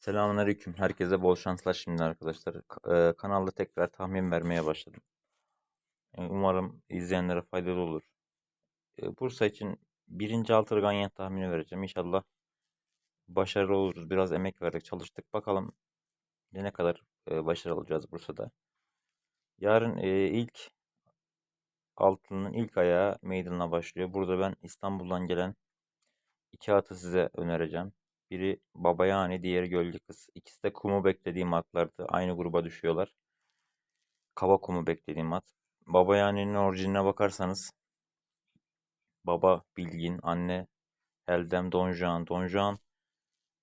Selamünaleyküm. Herkese bol şanslar şimdi arkadaşlar. Ka- e, kanalda tekrar tahmin vermeye başladım. E, umarım izleyenlere faydalı olur. E, Bursa için birinci altı ganyan tahmini vereceğim. İnşallah başarılı oluruz. Biraz emek verdik, çalıştık. Bakalım ne kadar e, başarılı olacağız Bursa'da. Yarın ilk altının ilk ayağı meydanına başlıyor. Burada ben İstanbul'dan gelen iki atı size önereceğim. Biri Babayani, diğeri Gölge Kız. İkisi de kumu beklediğim atlardı. Aynı gruba düşüyorlar. Kaba kumu beklediğim at. Babayani'nin orijinine bakarsanız baba Bilgin, anne Eldem Don Juan. Don Juan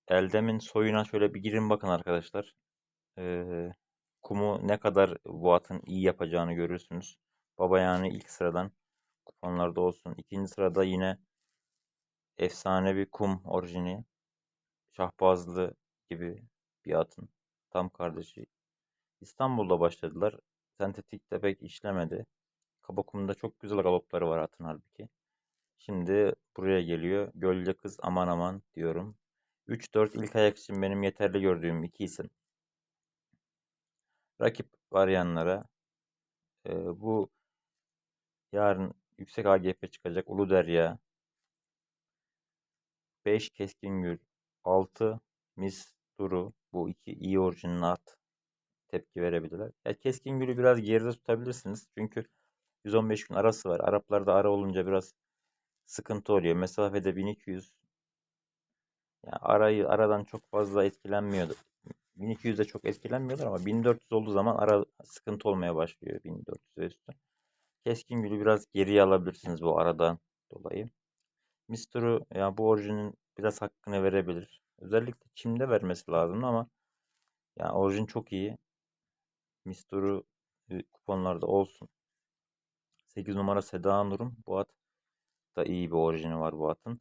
Eldem'in soyuna şöyle bir girin bakın arkadaşlar. Ee, kumu ne kadar bu atın iyi yapacağını görürsünüz. Babayani ilk sıradan kuponlarda olsun. İkinci sırada yine efsanevi kum orijini. Şahbazlı gibi bir atın tam kardeşi. İstanbul'da başladılar. Sentetikte pek işlemedi. Kabakum'da çok güzel galopları var atın halbuki. Şimdi buraya geliyor. Gölge Kız aman aman diyorum. 3-4 ilk ayak için benim yeterli gördüğüm iki isim. Rakip arayanlara e, bu yarın yüksek AGP çıkacak Uluderya 5 Keskin Gül 6 Mis Duru bu iki iyi orijinal at tepki verebilirler. Ya Keskin Gül'ü biraz geride tutabilirsiniz. Çünkü 115 gün arası var. Araplarda ara olunca biraz sıkıntı oluyor. Mesafede 1200 yani arayı aradan çok fazla etkilenmiyordu. 1200'de çok etkilenmiyorlar ama 1400 olduğu zaman ara sıkıntı olmaya başlıyor 1400 ve üstü. Keskin gülü biraz geriye alabilirsiniz bu aradan dolayı. Mister'u yani bu orijinin biraz hakkını verebilir. Özellikle çimde vermesi lazım ama yani orijin çok iyi. Mister'u e, kuponlarda olsun. 8 numara Seda Nur'un bu at da iyi bir orijini var bu atın.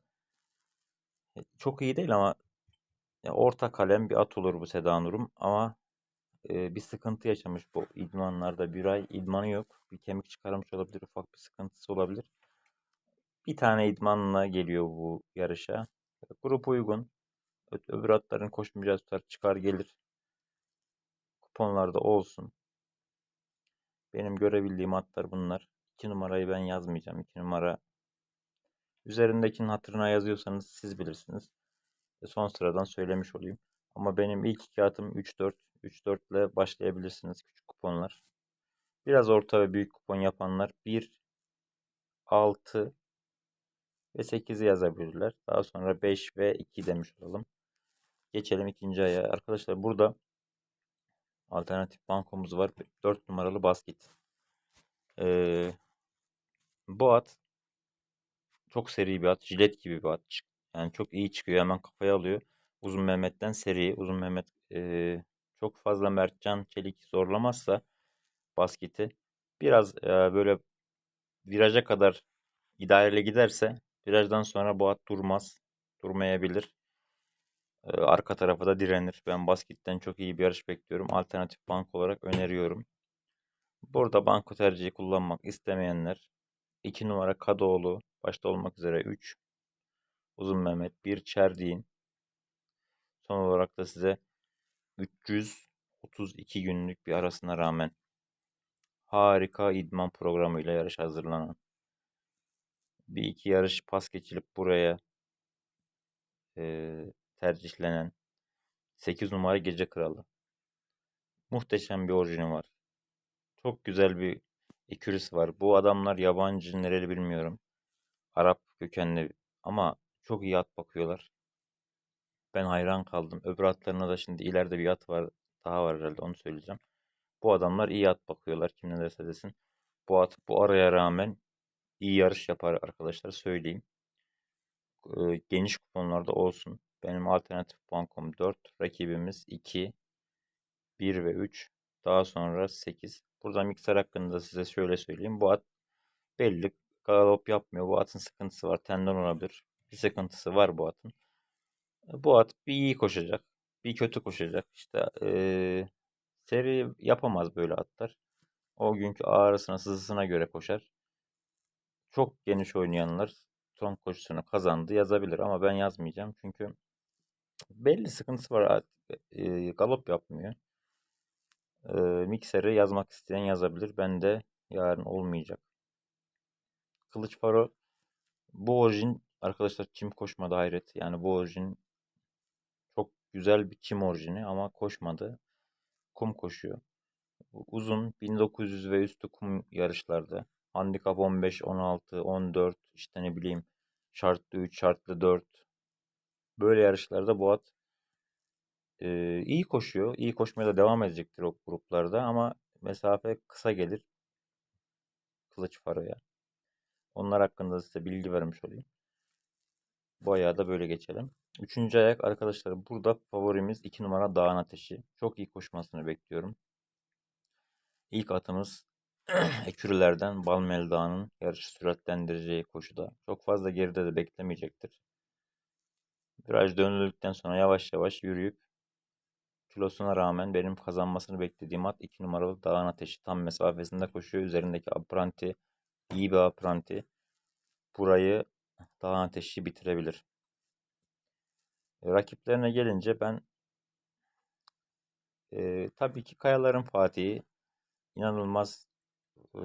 E, Çok iyi değil ama ya orta kalem bir at olur bu Seda Nur'um ama e, bir sıkıntı yaşamış bu idmanlarda. Bir ay idmanı yok. Bir kemik çıkarmış olabilir. Ufak bir sıkıntısı olabilir. Bir tane idmanla geliyor bu yarışa. Grup uygun. Öbür atların koşmayacağı tutar çıkar gelir. Kuponlarda olsun. Benim görebildiğim atlar bunlar. 2 numarayı ben yazmayacağım. 2 numara üzerindekinin hatırına yazıyorsanız siz bilirsiniz. Son sıradan söylemiş olayım. Ama benim ilk iki atım 3-4. 3-4 ile başlayabilirsiniz küçük kuponlar. Biraz orta ve büyük kupon yapanlar 1, 6 ve 8'i yazabilirler. Daha sonra 5 ve 2 demiş olalım. Geçelim ikinci aya. Arkadaşlar burada alternatif bankomuz var. 4 numaralı basket. Ee, bu at çok seri bir at. Jilet gibi bir at. Yani çok iyi çıkıyor. Hemen kafaya alıyor. Uzun Mehmet'ten seri. Uzun Mehmet ee, çok fazla Mertcan Çelik zorlamazsa basketi biraz ee, böyle viraja kadar idareli giderse virajdan sonra bu at durmaz. Durmayabilir. Ee, arka tarafa da direnir. Ben basketten çok iyi bir yarış bekliyorum. Alternatif bank olarak öneriyorum. Burada banko tercihi kullanmak istemeyenler 2 numara Kadıoğlu başta olmak üzere 3 Uzun Mehmet 1 Çerdiğin son olarak da size 332 günlük bir arasına rağmen harika idman programıyla yarış hazırlanan bir iki yarış pas geçilip buraya eee, tercihlenen 8 numara Gece Kralı. Muhteşem bir orijini var. Çok güzel bir ekürisi var. Bu adamlar yabancı nereli bilmiyorum. Arap kökenli ama çok iyi at bakıyorlar. Ben hayran kaldım. Öbür atlarına da şimdi ileride bir at var. Daha var herhalde onu söyleyeceğim. Bu adamlar iyi at bakıyorlar. Kim ne derse desin. Bu at bu araya rağmen iyi yarış yapar arkadaşlar söyleyeyim. Ee, geniş kuponlarda olsun. Benim alternatif bankom 4. Rakibimiz 2, 1 ve 3. Daha sonra 8. Burada mikser hakkında size şöyle söyleyeyim. Bu at belli galop yapmıyor. Bu atın sıkıntısı var. Tendon olabilir. Bir sıkıntısı var bu atın. Bu at bir iyi koşacak. Bir kötü koşacak. İşte eee, seri yapamaz böyle atlar. O günkü ağrısına, sızısına göre koşar. Çok geniş oynayanlar son koşusunu kazandı yazabilir ama ben yazmayacağım. Çünkü Belli sıkıntısı var. Artık, e, galop yapmıyor. E, mikseri yazmak isteyen yazabilir. Ben de yarın olmayacak. Kılıç Faro bu orijin arkadaşlar çim koşmadı hayret. Yani bu orijin çok güzel bir çim orijini ama koşmadı. Kum koşuyor. Uzun 1900 ve üstü kum yarışlarda. Handikap 15, 16, 14 işte ne bileyim şartlı 3, şartlı 4. Böyle yarışlarda bu at e, iyi koşuyor. İyi koşmaya da devam edecektir o gruplarda ama mesafe kısa gelir. Kılıç Faro'ya. Onlar hakkında size bilgi vermiş olayım. Bu ayağı da böyle geçelim. Üçüncü ayak arkadaşlar burada favorimiz 2 numara Dağın Ateşi. Çok iyi koşmasını bekliyorum. İlk atımız Ekürülerden Balmel Dağı'nın yarışı süratlendireceği koşuda. Çok fazla geride de beklemeyecektir. Viraj dönüldükten sonra yavaş yavaş yürüyüp kilosuna rağmen benim kazanmasını beklediğim at 2 numaralı Dağın Ateşi. Tam mesafesinde koşuyor. Üzerindeki apranti iyi bir apranti. Burayı Dağın Ateşi bitirebilir. E, rakiplerine gelince ben e, tabii ki Kayaların Fatih'i inanılmaz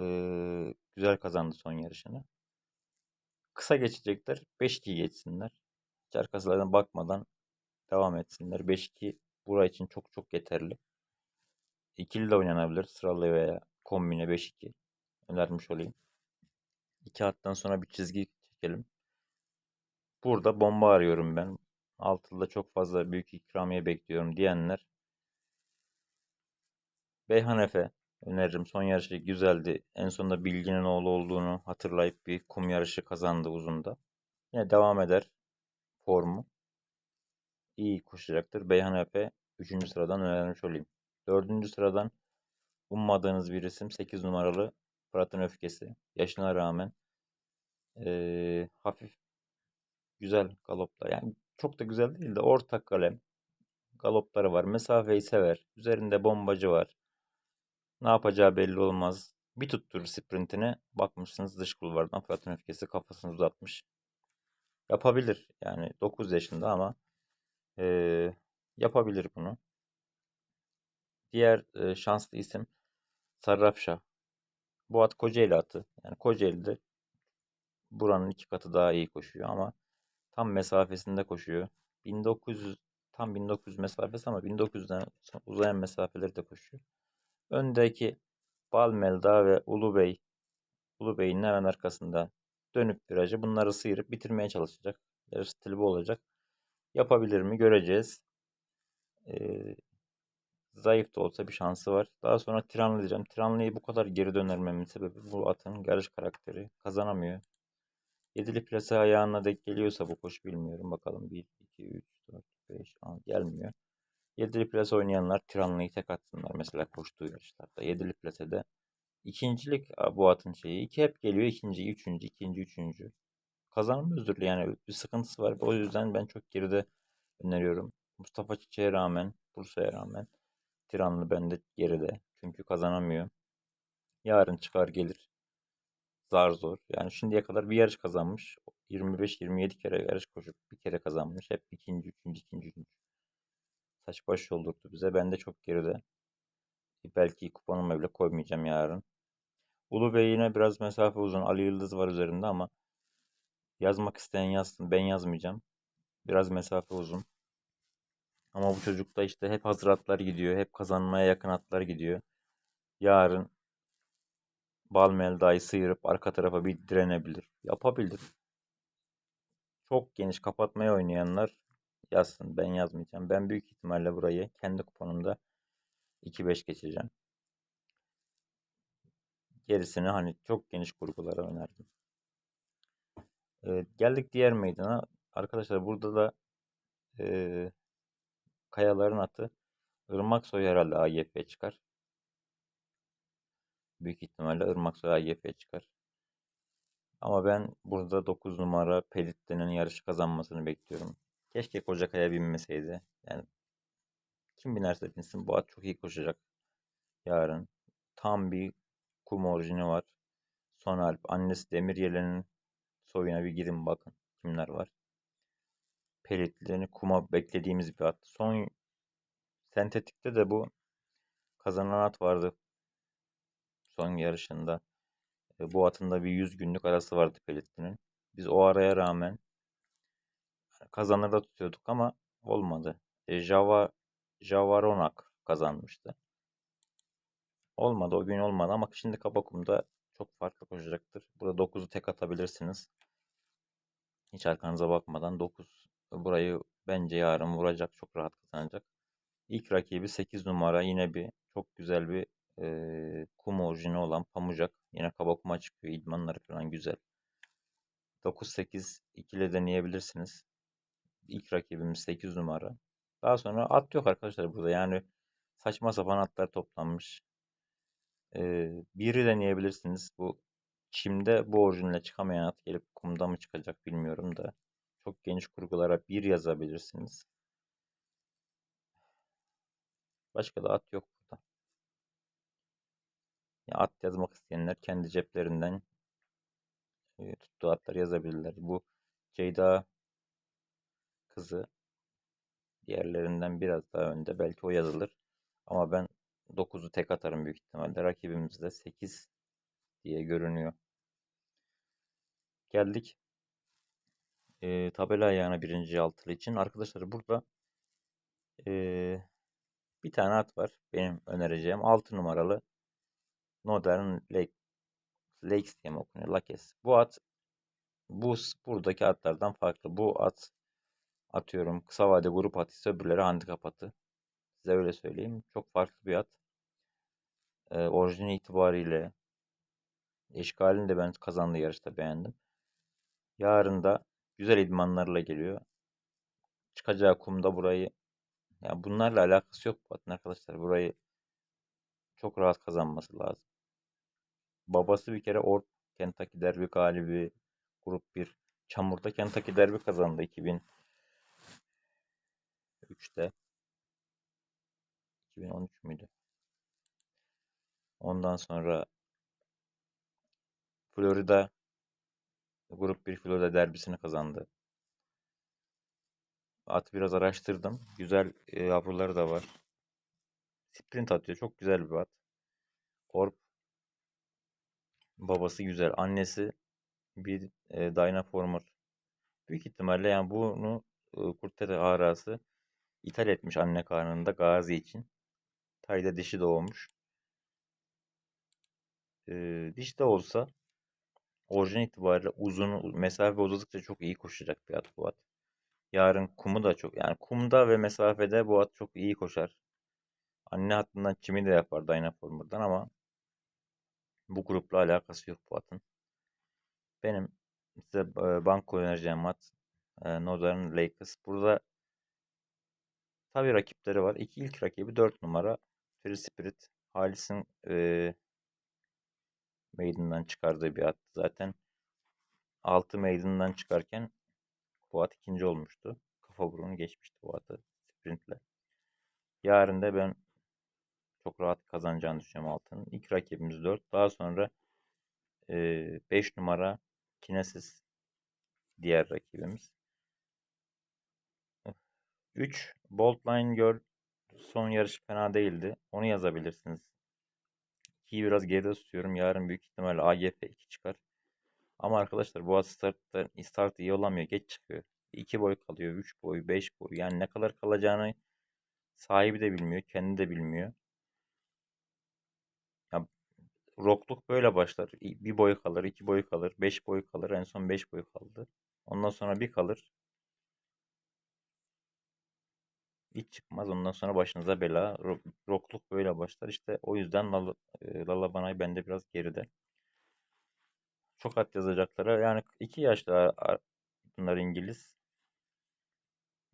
e, güzel kazandı son yarışını. Kısa geçecekler. 5-2 geçsinler. Hiç arkaslarına bakmadan devam etsinler. 5-2 bura için çok çok yeterli. İkili de oynanabilir. Sıralı veya kombine 5-2. Önermiş olayım. İki hattan sonra bir çizgi çekelim. Burada bomba arıyorum ben. Altılıda çok fazla büyük ikramiye bekliyorum diyenler. Beyhan Efe öneririm. Son yarışı güzeldi. En sonunda Bilgin'in oğlu olduğunu hatırlayıp bir kum yarışı kazandı uzunda. Yine devam eder formu. İyi koşacaktır. Beyhan Efe 3. sıradan önermiş olayım. 4. sıradan ummadığınız bir isim 8 numaralı Fırat'ın Öfkesi. Yaşına rağmen ee, hafif güzel galoplar. Yani çok da güzel değil de orta kalem galopları var. Mesafeyi sever. Üzerinde bombacı var. Ne yapacağı belli olmaz. Bir tutturur sprintine. Bakmışsınız dış kulvardan Fırat'ın öfkesi kafasını uzatmış. Yapabilir. Yani 9 yaşında ama ee, yapabilir bunu. Diğer e, şanslı isim Sarrafşah. Bu at Kocaeli atı. Yani Kocaeli'de buranın iki katı daha iyi koşuyor ama tam mesafesinde koşuyor. 1900 tam 1900 mesafesi ama 1900'den uzayan mesafeleri de koşuyor. Öndeki Balmelda ve Ulubey Ulubey'in hemen arkasında dönüp virajı bunları sıyırıp bitirmeye çalışacak. Yarış stili bu olacak. Yapabilir mi göreceğiz. Ee, zayıf da olsa bir şansı var. Daha sonra Tiranlı diyeceğim. Tiranlı'yı bu kadar geri dönermemin sebebi bu atın yarış karakteri. Kazanamıyor. Yedili plase ayağına denk geliyorsa bu koş bilmiyorum. Bakalım 1, 2, 3, 4, 5, 6 gelmiyor. Yedili plase oynayanlar Tiranlı'yı tek atsınlar. Mesela koştuğu yarışlarda. Yedili plasede ikincilik bu atın şeyi. İki hep geliyor. ikinci, üçüncü, ikinci, üçüncü. Kazanamıyordur yani. Bir sıkıntısı var. O yüzden ben çok geride öneriyorum. Mustafa Çiçek'e rağmen, Bursa'ya rağmen Tiranlı bende geride. Çünkü kazanamıyor. Yarın çıkar gelir. Zar zor. Yani şimdiye kadar bir yarış kazanmış. 25-27 kere yarış koşup bir kere kazanmış. Hep ikinci, üçüncü, ikinci, üçüncü. Saç baş yoldurdu bize. Ben de çok geride. Belki kuponuma bile koymayacağım yarın. Ulu Bey yine biraz mesafe uzun. Ali Yıldız var üzerinde ama yazmak isteyen yazsın. Ben yazmayacağım. Biraz mesafe uzun. Ama bu çocukta işte hep hazır atlar gidiyor. Hep kazanmaya yakın atlar gidiyor. Yarın Balmelda'yı sıyırıp arka tarafa bir direnebilir. Yapabilir. Çok geniş kapatmaya oynayanlar yazsın. Ben yazmayacağım. Ben büyük ihtimalle burayı kendi kuponumda 2-5 geçeceğim. Gerisini hani çok geniş kurgulara önerdim. Ee, geldik diğer meydana. Arkadaşlar burada da e, Kayaların atı Irmak Soy herhalde AGF çıkar. Büyük ihtimalle Irmak Soy AGF çıkar. Ama ben burada 9 numara Pelitli'nin yarışı kazanmasını bekliyorum. Keşke Kocakaya binmeseydi. Yani kim binerse binsin bu at çok iyi koşacak. Yarın. Tam bir kum orijini var. Son Alp. Annesi Demir Yelen'in soyuna bir girin bakın. Kimler var. pelitlerini kuma beklediğimiz bir at. Son sentetikte de bu kazanan at vardı son yarışında. E, bu atın da bir 100 günlük arası vardı pelitlinin. Biz o araya rağmen kazanır da tutuyorduk ama olmadı. E, Java Javaronak kazanmıştı. Olmadı o gün olmadı ama şimdi Kabakum'da çok farklı koşacaktır. Burada 9'u tek atabilirsiniz. Hiç arkanıza bakmadan 9 burayı bence yarın vuracak. Çok rahat kazanacak. İlk rakibi 8 numara yine bir çok güzel bir e, kum orijini olan Pamucak. Yine Kabakuma çıkıyor. İdmanları falan güzel. 9-8 ikili deneyebilirsiniz. İlk rakibimiz 8 numara. Daha sonra at yok arkadaşlar burada. Yani saçma sapan atlar toplanmış. Ee, biri deneyebilirsiniz. Bu çimde bu orijinle çıkamayan at gelip kumda mı çıkacak bilmiyorum da. Çok geniş kurgulara bir yazabilirsiniz. Başka da at yok burada. Ya at yazmak isteyenler kendi ceplerinden e, tuttuğu atlar yazabilirler. Bu Ceyda kızı diğerlerinden biraz daha önde. Belki o yazılır. Ama ben 9'u tek atarım büyük ihtimalle. Rakibimiz de 8 diye görünüyor. Geldik e, tabela ayağına birinci altılı için. Arkadaşlar burada e, bir tane at var. Benim önereceğim. 6 numaralı Modern Lake, Lakes diye mi okunuyor? Lakes. Bu at bu buradaki atlardan farklı. Bu at atıyorum kısa vade grup atı ise öbürleri handikap atı. Size öyle söyleyeyim. Çok farklı bir at. Ee, orijini itibariyle eşkalini de ben kazandığı yarışta beğendim. Yarın da güzel idmanlarla geliyor. Çıkacağı kumda burayı ya bunlarla alakası yok bu atın arkadaşlar. Burayı çok rahat kazanması lazım. Babası bir kere Orp Kentucky Derby galibi grup 1. Çamurda Kentucky Derby kazandı 2003'te. 2013 müydü? Ondan sonra Florida Grup 1 Florida derbisini kazandı. Atı biraz araştırdım. Güzel e, yavruları da var. Sprint atıyor. Çok güzel bir at. Orp babası güzel. Annesi bir e, Dynaformer. Büyük ihtimalle yani bunu e, Kurtere arası ithal etmiş anne karnında Gazi için. Tayda dişi doğmuş. E, diş de olsa orijin itibariyle uzun mesafe uzadıkça çok iyi koşacak bir at bu at. Yarın kumu da çok yani kumda ve mesafede bu at çok iyi koşar. Anne hattından çimi de yapar Dynaformer'dan ama bu grupla alakası yok bu atın. Benim size banko önereceğim at Northern Lakers. Burada tabi rakipleri var. İki ilk rakibi 4 numara Free Spirit. Halis'in e, maiden'dan çıkardığı bir at. Zaten 6 maiden'dan çıkarken bu at ikinci olmuştu. Kafa burunu geçmişti bu atı sprintle. Yarın da ben çok rahat kazanacağını düşünüyorum altının. İlk rakibimiz 4. Daha sonra 5 e, numara Kinesis diğer rakibimiz. 3 Bolt Line Girl son yarış fena değildi. Onu yazabilirsiniz. 2'yi biraz geride tutuyorum. Yarın büyük ihtimalle AGF 2 çıkar. Ama arkadaşlar bu startta start iyi olamıyor. Geç çıkıyor. 2 boy kalıyor. 3 boy, 5 boy. Yani ne kadar kalacağını sahibi de bilmiyor. Kendi de bilmiyor. Ya, rokluk böyle başlar. Bir boy kalır, iki boy kalır, beş boy kalır. En son beş boy kaldı. Ondan sonra bir kalır. Hiç çıkmaz. Ondan sonra başınıza bela. Rokluk böyle başlar. İşte o yüzden Lala, Lala Banay bende biraz geride. Çok at yazacaklara. Yani iki yaşlı bunlar İngiliz.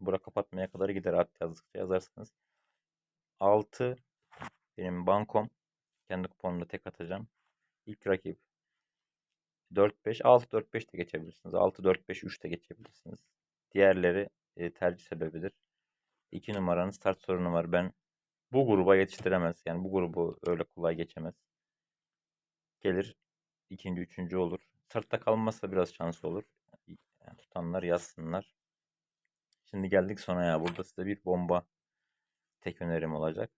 Bura kapatmaya kadar gider at yazdıkça yazarsınız. 6 benim bankom. Kendi kuponumda tek atacağım. İlk rakip 4-5. 6-4-5 de geçebilirsiniz. 6-4-5-3 de geçebilirsiniz. Diğerleri e, tercih sebebidir. 2 numaranın start sorunu var. Ben bu gruba yetiştiremez. Yani bu grubu öyle kolay geçemez. Gelir ikinci, üçüncü olur. Startta kalmazsa biraz şansı olur. Yani tutanlar yazsınlar. Şimdi geldik sona ya. Burada size bir bomba tek önerim olacak.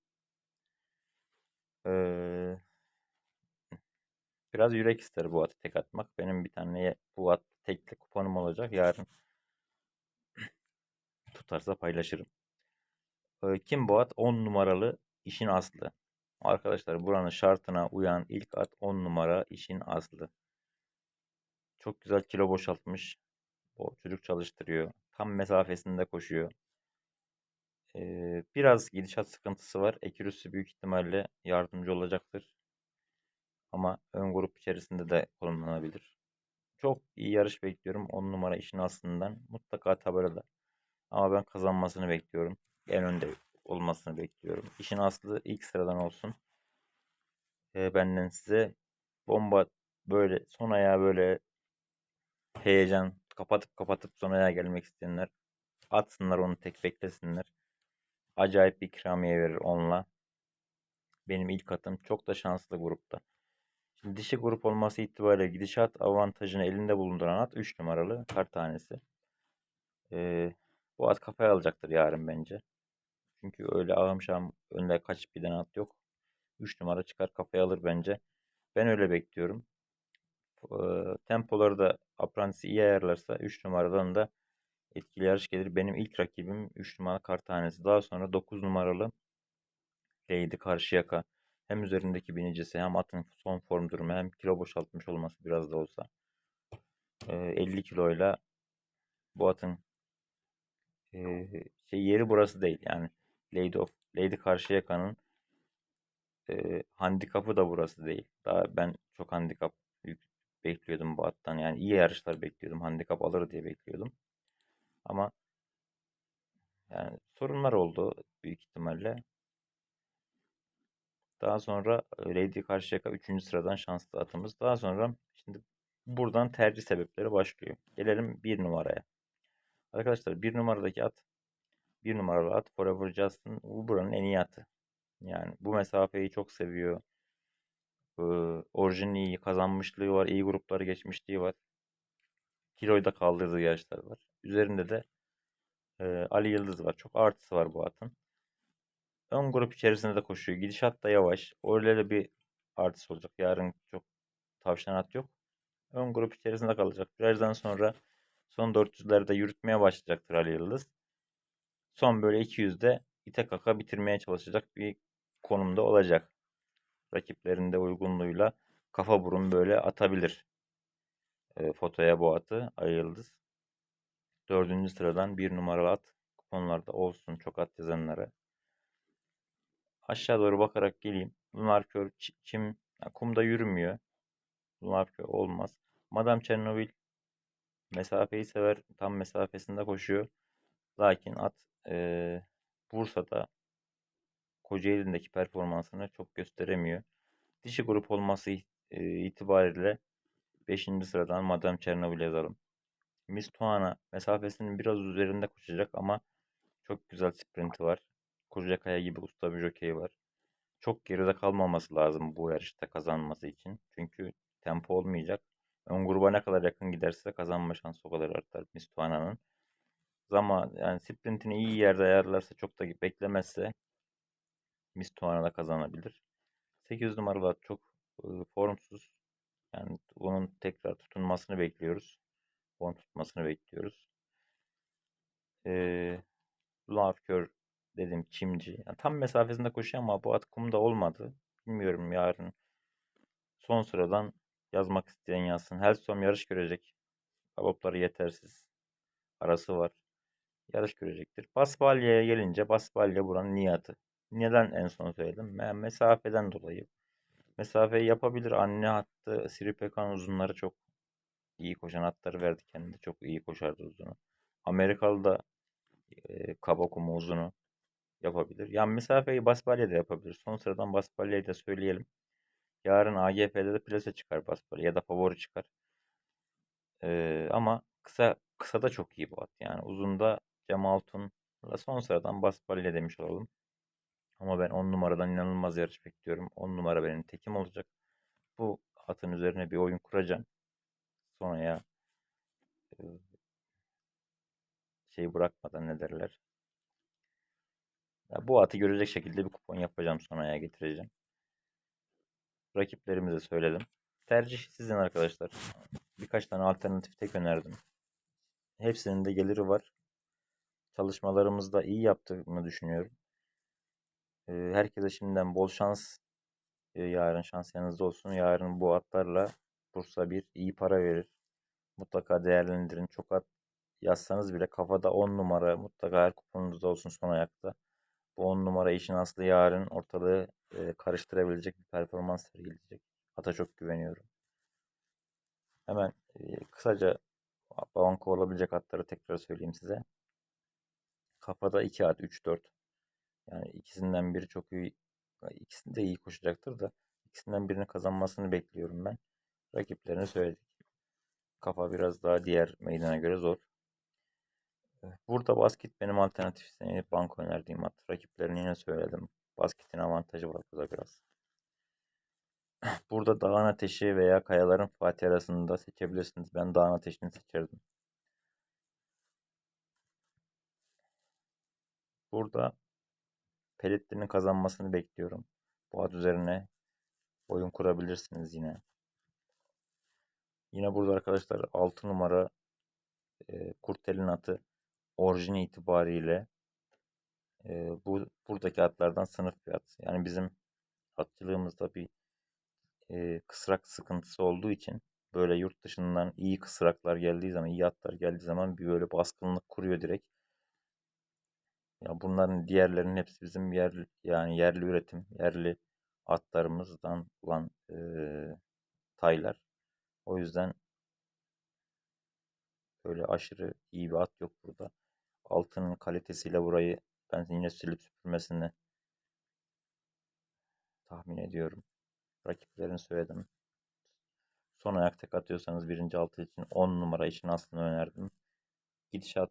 Ee, biraz yürek ister bu atı tek atmak. Benim bir tane bu at tekli kuponum olacak. Yarın tutarsa paylaşırım. Kim bu at? 10 numaralı işin aslı. Arkadaşlar buranın şartına uyan ilk at 10 numara işin aslı. Çok güzel kilo boşaltmış. O çocuk çalıştırıyor. Tam mesafesinde koşuyor. Ee, biraz gidişat sıkıntısı var. Ekürüsü büyük ihtimalle yardımcı olacaktır. Ama ön grup içerisinde de konumlanabilir. Çok iyi yarış bekliyorum. 10 numara işin aslından. Mutlaka tabelada. Ama ben kazanmasını bekliyorum. En önde olmasını bekliyorum. İşin aslı ilk sıradan olsun. Ee, benden size bomba böyle son ayağı böyle heyecan kapatıp kapatıp son ayağa gelmek isteyenler atsınlar onu tek beklesinler. Acayip bir ikramiye verir onunla. Benim ilk atım çok da şanslı grupta. Şimdi dişi grup olması itibariyle gidişat avantajını elinde bulunduran at 3 numaralı kar tanesi. Ee, bu at kafaya alacaktır yarın bence. Çünkü öyle ağım önde kaç bir tane at yok. 3 numara çıkar kafaya alır bence. Ben öyle bekliyorum. Tempoları da Apprentice'i iyi ayarlarsa 3 numaradan da etkili yarış gelir. Benim ilk rakibim 3 numara kar tanesi. Daha sonra 9 numaralı Lady Karşıyaka. Hem üzerindeki binicisi hem atın son form durumu hem kilo boşaltmış olması biraz da olsa. Ee, 50 kiloyla bu atın e, şey yeri burası değil. Yani Lady of Lady Karşıyaka'nın e, handikapı da burası değil. Daha ben çok handikap bekliyordum bu attan. Yani iyi yarışlar bekliyordum. Handikap alır diye bekliyordum. Ama yani sorunlar oldu büyük ihtimalle. Daha sonra Lady Karşıyaka 3. sıradan şanslı atımız. Daha sonra şimdi buradan tercih sebepleri başlıyor. Gelelim 1 numaraya. Arkadaşlar 1 numaradaki at 1 numaralı at Forever Justin bu buranın en iyi atı. Yani bu mesafeyi çok seviyor. Ee, orijini iyi, kazanmışlığı var, iyi grupları geçmişliği var. Kiloyu da kaldırdığı yarışlar var. Üzerinde de e, Ali Yıldız var. Çok artısı var bu atın. Ön grup içerisinde de koşuyor. Gidişat da yavaş. Öyle de bir artısı olacak. Yarın çok tavşan at yok. Ön grup içerisinde kalacak. Birazdan sonra son 400'lerde yürütmeye başlayacaktır Ali Yıldız. Son böyle 200'de ite kaka bitirmeye çalışacak bir konumda olacak. Rakiplerinde uygunluğuyla kafa burun böyle atabilir. E, fotoya bu atı Yıldız. Dördüncü sıradan bir numaralı at kuponlarda olsun çok at yazanlara. Aşağı doğru bakarak geleyim. Lunar kör yani kumda yürümüyor. Lunar kör olmaz. Madame Chernobyl mesafeyi sever. Tam mesafesinde koşuyor. Lakin at e, Bursa'da Kocaeli'ndeki performansını çok gösteremiyor. Dişi grup olması itibariyle 5. sıradan Madame Chernobyl yazalım. Miss Tuana mesafesinin biraz üzerinde koşacak ama çok güzel sprinti var. Kaya gibi usta bir jockey var. Çok geride kalmaması lazım bu yarışta kazanması için. Çünkü tempo olmayacak. Ön gruba ne kadar yakın giderse kazanma şansı o kadar artar Miss Tuana'nın. Zaman yani sprintini iyi yerde ayarlarsa çok da beklemezse Tuana da kazanabilir. 8 numaralı çok e, formsuz. Yani onun tekrar tutunmasını bekliyoruz. Form tutmasını bekliyoruz. Ee, Love dedim çimci. Yani tam mesafesinde koşuyor ama bu at kumda olmadı. Bilmiyorum yarın son sıradan yazmak isteyen yazsın. Hellstorm yarış görecek. Galopları yetersiz. Arası var. Yarış görecektir. Basbalya'ya gelince Basbalya buranın niyatı. Neden en son söyledim? Mesafeden dolayı. Mesafeyi yapabilir. Anne hattı Siripekan uzunları çok iyi koşan atları verdi kendine. Çok iyi koşardı uzunu. Amerikalı da e, kaba kumu uzunu yapabilir. Yani mesafeyi Basbalya da yapabilir. Son sıradan Basbalya'yı da söyleyelim. Yarın AGF'de de plase çıkar Basbalya ya da favori çıkar. Ee, ama kısa kısa da çok iyi bu at. Yani uzunda Cem Altun'la son sıradan Basbalya demiş olalım. Ama ben 10 numaradan inanılmaz yarış bekliyorum. 10 numara benim tekim olacak. Bu atın üzerine bir oyun kuracağım. Sonra ya şey bırakmadan ne derler. Ya bu atı görecek şekilde bir kupon yapacağım sonraya getireceğim. Rakiplerimize söyledim. Tercih sizin arkadaşlar. Birkaç tane alternatif tek önerdim. Hepsinin de geliri var. Çalışmalarımızda iyi yaptığımı düşünüyorum. Herkese şimdiden bol şans. Yarın şans yanınızda olsun. Yarın bu atlarla Bursa bir iyi para verir. Mutlaka değerlendirin. Çok at yazsanız bile kafada 10 numara mutlaka her kuponunuzda olsun son ayakta. Bu 10 numara işin aslı yarın ortalığı karıştırabilecek bir performans sergileyecek. Ata çok güveniyorum. Hemen kısaca banko olabilecek atları tekrar söyleyeyim size. Kafada 2 at 3-4. Yani ikisinden biri çok iyi. İkisini de iyi koşacaktır da ikisinden birini kazanmasını bekliyorum ben. Rakiplerini söyledik. Kafa biraz daha diğer meydana göre zor. Burada basket benim alternatif seni banko önerdiğim at. Rakiplerini yine söyledim. Basketin avantajı var burada biraz. Burada dağın ateşi veya kayaların Fatih arasında seçebilirsiniz. Ben dağın ateşini seçerdim. Burada Pelletli'nin kazanmasını bekliyorum. Bu at üzerine oyun kurabilirsiniz yine. Yine burada arkadaşlar 6 numara e, Kurtel'in atı orijini itibariyle e, bu buradaki atlardan sınıf bir at. Yani bizim atçılığımızda bir e, kısrak sıkıntısı olduğu için böyle yurt dışından iyi kısraklar geldiği zaman, iyi atlar geldiği zaman bir böyle baskınlık kuruyor direkt. Ya bunların diğerlerinin hepsi bizim yerli yani yerli üretim, yerli atlarımızdan olan e, taylar. O yüzden böyle aşırı iyi bir at yok burada. Altının kalitesiyle burayı ben yine silip süpürmesini tahmin ediyorum. Rakiplerini söyledim. Son ayak tek atıyorsanız birinci altı için 10 numara için aslında önerdim. Gidişat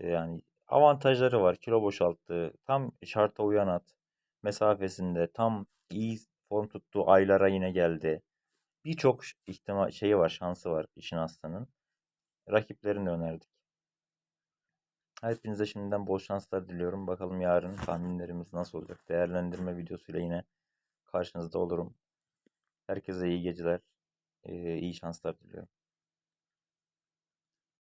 yani avantajları var. Kilo boşalttı. Tam şarta uyan at. Mesafesinde tam iyi form tuttuğu aylara yine geldi. Birçok ihtimal şeyi var, şansı var işin aslanın. Rakiplerini önerdik. Hepinize şimdiden bol şanslar diliyorum. Bakalım yarın tahminlerimiz nasıl olacak. Değerlendirme videosuyla yine karşınızda olurum. Herkese iyi geceler, iyi şanslar diliyorum.